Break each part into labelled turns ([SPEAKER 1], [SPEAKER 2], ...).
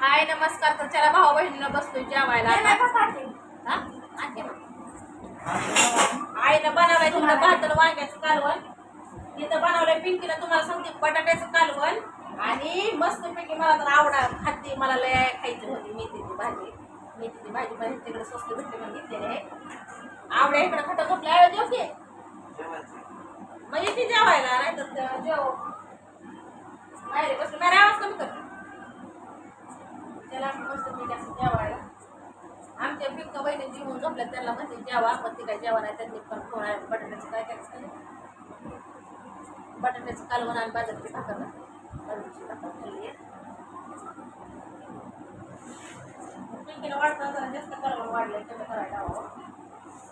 [SPEAKER 1] हाय नमस्कार. तर चला भाऊ बहिणीला बसतोय जेवायला. आईनं बनवलंय तुमचं भातलं वांग्याचं कालवण. इथं बनवलंय पिंकीनं तुम्हाला सांगते बटाट्याचं कालवण. आणि मस्त पैकी मला तर आवडा खाते मला लय खायची होती. मेथीची भाजी. मेथीची भाजी पण तिकडे स्वस्त भेटली म्हणून घेतलेली आहे. आवड्या इकडे खटा झोपल्या आहे जेव की? मग येते जेवायला नाही तर जेव. नाही रे बसलं नाही रे, आवाज कमी कर. त्याला मस्त पैकी असं जेवायला. आमच्या पिंका बहिणी जीवन झोपल्या त्यांना म्हणते जेवा पण ती काय जेवा नाही त्यांनी पण कोण आहे बटाट्याचं काय करायचं सांगितलं? बटाट्याचं कालवण आणि बाजरीची भाकर बाजरीची भाकर खाल्ली आहे. पिंकीला वाटतं जरा जास्त कालवण वाढलंय कमी करायला हवं.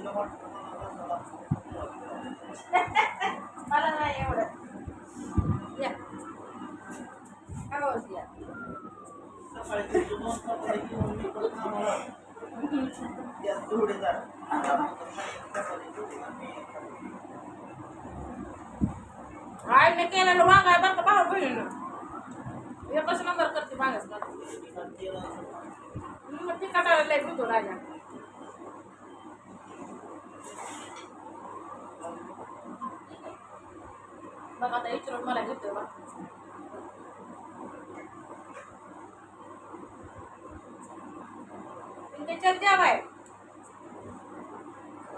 [SPEAKER 1] मला नाही एवढं. आय मी केलेलं वांग आहे बरं का भाऊ बहिणीनं? एकच नंबर करते मागच मग ती कटायला लय भीतो राजा आता इचरून मला घेतो बघ. त्याच्यात जेवाय.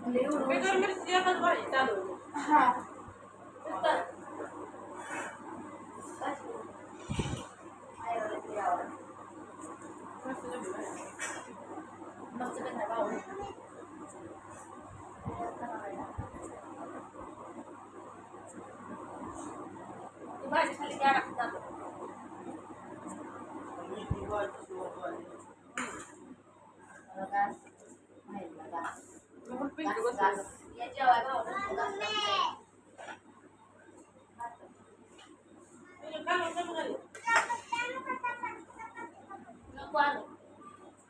[SPEAKER 1] की अरे जेव
[SPEAKER 2] अरे ठेव ना जेवाय मग ठेव मोबाईल थांब तुला पाहिजे.
[SPEAKER 1] मी ती ही भाजी ही नव्हती का मिरची भाजी
[SPEAKER 2] बाहेर ठेव. मिरची तुला नाही आवडत. म्हणजे एवढं
[SPEAKER 1] बिगर मिरची एकच भाजी चालू होती.
[SPEAKER 2] हा.
[SPEAKER 1] नुसतं
[SPEAKER 2] पाहिजे. आई आवडत, ती आवडत.
[SPEAKER 1] मस्त झाली भाजी. मस्त झाली भाऊ. ती भाजी खाली द्या लागते चालू.
[SPEAKER 2] बघा. माहीत बघा.
[SPEAKER 1] मग पिंकी
[SPEAKER 2] घास,
[SPEAKER 1] बसली.
[SPEAKER 2] घास. या जेवाय भाऊ. घास, घास.
[SPEAKER 1] तिला कालवण कमी झाली. नको आलं.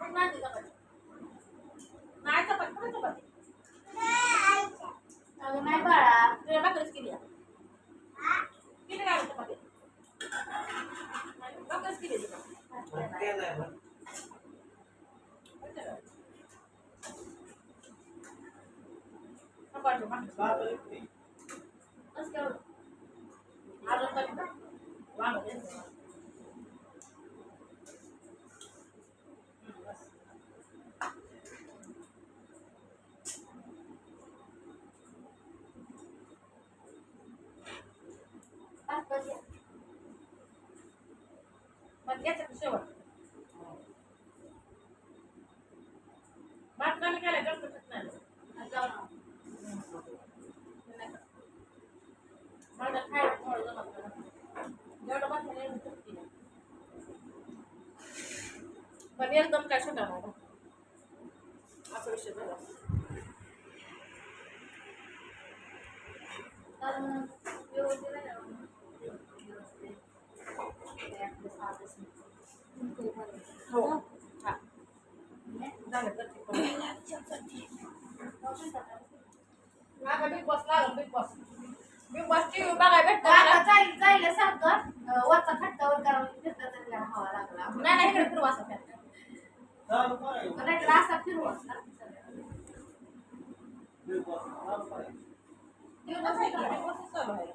[SPEAKER 1] मग नाही
[SPEAKER 2] अगं नाही बाळा
[SPEAKER 1] तुझ्या भाकरीच केली आहे. किती लागली चपाती? भाकरीच केली आहे तिला. चपाती, भाकरी. बस केवढं? अजून कमी कर. वांगं दे. हम्म, बस.
[SPEAKER 2] पाच बस या.
[SPEAKER 1] मग घ्यायचं का शेवट. भात कमी केला जास्त खात नाही.
[SPEAKER 2] आज जाऊ ना.
[SPEAKER 1] मला खायला थोडं जमत नाही. जेवढं भात एवढं चटकी पण एकदम काय सुद्धा नाही असा विषय झाला.
[SPEAKER 2] कारण व्यवस्थित आहे ना. ते आपलं साधंच नाही.
[SPEAKER 1] हो. हा. Big boss big boss. Big boss TV बघायला भेटतं.
[SPEAKER 2] जाईल जायला सांगतो अं, वरचा खट्टावर करावं फिरता हवा लागला.
[SPEAKER 1] नाही नाही इकडे फिरवा असं.
[SPEAKER 2] नाही तर असा
[SPEAKER 1] बॉसच चालू आहे.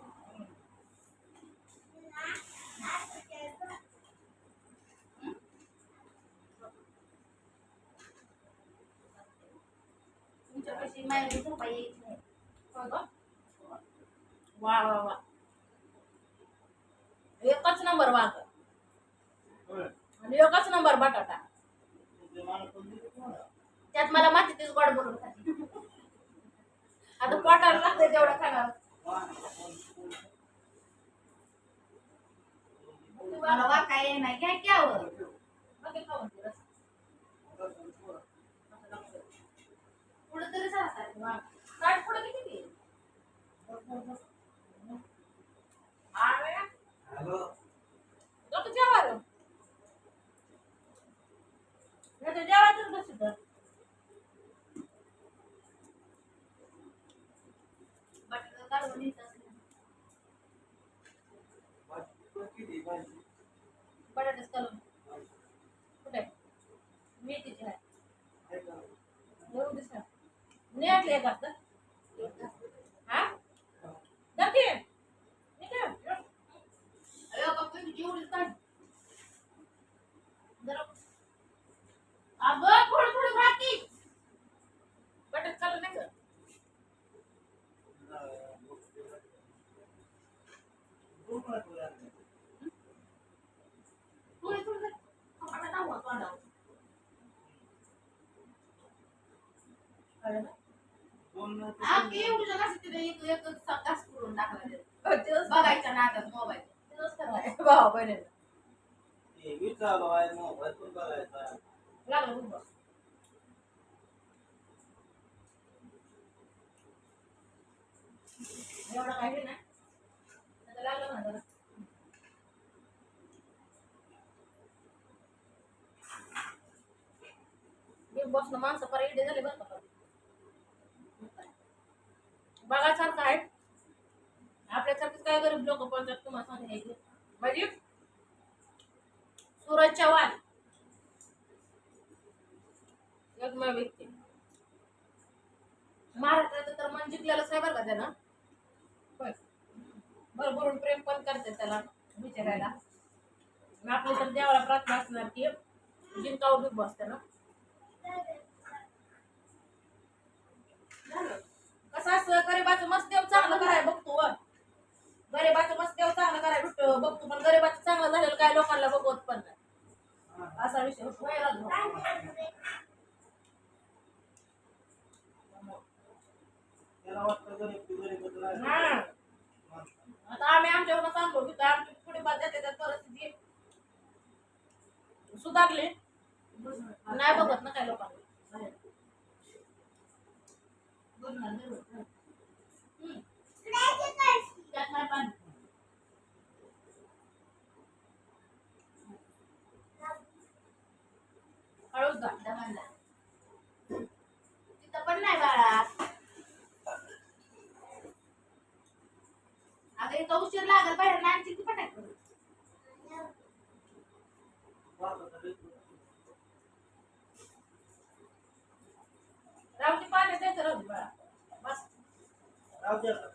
[SPEAKER 2] माहिती झोपा येत नाही.
[SPEAKER 1] वा वा वा एकच नंबर वांग आणि एकच नंबर बटाटा त्यात मला मातीतच गोड बोलून खाते आता पोटाला लागतंय तेवढं खाणार
[SPEAKER 2] मला नाही घ्या
[SPEAKER 1] क्या
[SPEAKER 2] पुढे तरी चालतात.
[SPEAKER 1] ताट पुढं किती दे? आठ वेळा? लोकं जेवायला. नाही तर जेवायचंच नसतं तर.
[SPEAKER 2] बटाटा काढून न्यायचं असलं.
[SPEAKER 1] बटाट्याच करून कुठे मेथीची आहे एवढं दिसणार नेटले एक असतं हा नक्की निघ.
[SPEAKER 2] अरे बाबा, तुझी एवढीच काढ.
[SPEAKER 1] जरा
[SPEAKER 2] अगं, थोडं थोडं बाकी.
[SPEAKER 1] बटाट चालू नाही का
[SPEAKER 2] थोडं थोडं बाकी. बटाटा हवा तोंडावर.
[SPEAKER 1] कळलं ना?
[SPEAKER 2] हा, की एवढीच्या घासात तिथे एक- एक घास करून टाकला त्यात.
[SPEAKER 1] हो, तेच
[SPEAKER 2] बघायच्या नादात मोबाईल.
[SPEAKER 1] भाऊ बहिणीला.
[SPEAKER 3] बघायचा.
[SPEAKER 1] लागलं बघ. नाही आता लागलं माणसं इडे झाले बरं का बघासारखं आहे आपल्यासारखेच काय गरीब लोक पण तुम्हाला सांगायचे म्हणजे सूरज चव्हाण. एकमेव व्यक्ती. महाराष्ट्राचं तर मन जिंकलेलंच आहे बरं का त्यानं. भरभरून प्रेम पण करते त्याला विचारायला आणि आपली तर देवाला प्रार्थना असणार की जिंकावं बिग बॉस त्यानं झालं. कसं असतं गरीबाचं मस्त देव चांगलं कराय बघतो व. गरीबाचं मस्त देव चांगलं कराय भेटतो बघतो पण गरीबाचं चांगलं झालेलं काय लोकांना बघवत पण नाही असा विषय होतो. होय राजू?
[SPEAKER 3] त्याला वाटतं गरीब गरीबच राहिलं.
[SPEAKER 1] हा. आता आम्ही आमच्यावर सांगतो आमची पुढे बाध्यात त्यात परिस्थिती सुधारली. नाही बघत ना काय लोकांना. I'll.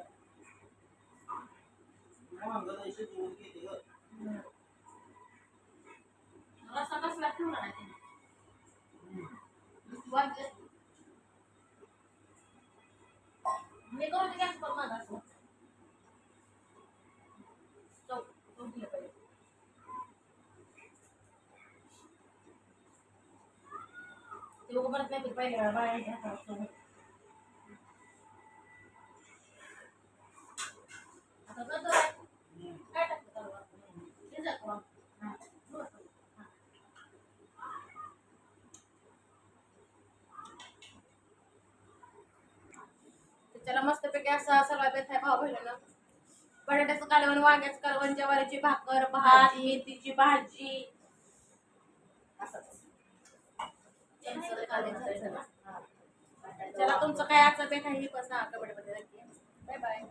[SPEAKER 1] ते उगा परत नाही पहिले बाहेर हातावर आता कसं आहे? काय त्याला मस्तपैकी असा सगळा बेथा भाव भेटला ना बटाट्याचं कालवण वांग्याचं कालवण ज्वारीची भाकर भात मेथीची भाजी. असं. चला तुमचं काय असं ते आहे बसा कबड्डीमध्ये बाय बाय.